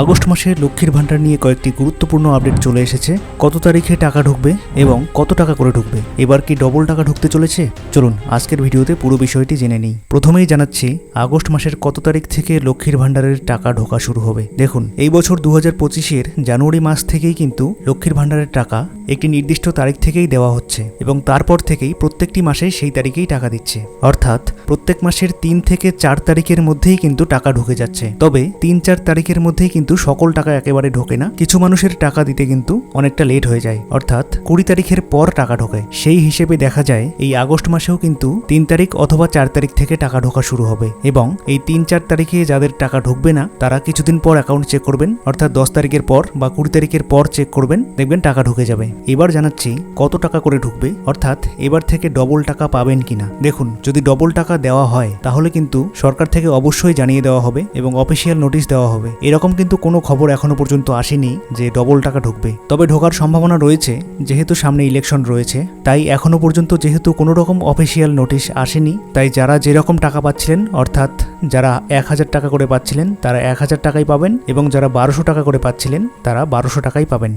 August মাসে লক্ষ্মীর ভাণ্ডার নিয়ে কয়েকটি গুরুত্বপূর্ণ আপডেট চলে এসেছে। কত তারিখে টাকা ঢুকবে এবং কত টাকা করে ঢুকবে? এবার কি ডবল টাকা ঢুকতে চলেছে? চলুন, আজকের ভিডিওতে পুরো বিষয়টি জেনে নিই। প্রথমেই জানাচ্ছি, আগস্ট মাসের কত তারিখ থেকে লক্ষ্মীর ভাণ্ডারের টাকা ঢোকা শুরু হবে? দেখুন, এই বছর দু হাজার পঁচিশের জানুয়ারি মাস থেকেই কিন্তু লক্ষ্মীর ভাণ্ডারের টাকা একটি নির্দিষ্ট তারিখ থেকেই দেওয়া হচ্ছে এবং তারপর থেকেই প্রত্যেকটি মাসে সেই তারিখেই টাকা দিচ্ছে। অর্থাৎ, প্রত্যেক মাসের তিন থেকে চার তারিখের মধ্যেই কিন্তু টাকা ঢুকে যাচ্ছে। তবে তিন চার তারিখের মধ্যেই কিন্তু সকল টাকা একেবারে ঢোকে না। কিছু মানুষের টাকা দিতে কিন্তু অনেকটা লেট হয়ে যায়। অর্থাৎ কুড়ি তারিখের পর টাকা ঢোকে। সেই হিসেবে দেখা যায়, এই আগস্ট মাসেও কিন্তু তিন তারিখ অথবা চার তারিখ থেকে টাকা ঢোকা শুরু হবে এবং এই তিন চার তারিখে যাদের টাকা ঢুকবে না, তারা কিছুদিন পর অ্যাকাউন্ট চেক করবেন। অর্থাৎ দশ তারিখের পর বা কুড়ি তারিখের পর চেক করবেন, দেখবেন টাকা ঢুকে যাবে। এবার জানাচ্ছি কত টাকা করে ঢুকবে? অর্থাৎ এবার থেকে ডবল টাকা পাবেন কিনা? দেখুন, যদি ডবল টাকা দেওয়া হয়, তাহলে কিন্তু সরকার থেকে অবশ্যই জানিয়ে দেওয়া হবে এবং অফিসিয়াল নোটিশ দেওয়া হবে। এরকম কিন্তু কোনো খবর এখনও পর্যন্ত আসেনি যে ডবল টাকা ঢুকবে। তবে ঢোকার সম্ভাবনা রয়েছে, যেহেতু সামনে ইলেকশন রয়েছে, তাই এখনও পর্যন্ত যেহেতু কোনো রকম অফিসিয়াল নোটিশ আসেনি, তাই যারা যেরকম টাকা পাচ্ছিলেন, অর্থাৎ যারা এক হাজার টাকা করে পাচ্ছিলেন, তারা এক হাজার টাকাই পাবেন এবং যারা বারোশো টাকা করে পাচ্ছিলেন, তারা বারোশো টাকাই পাবেন।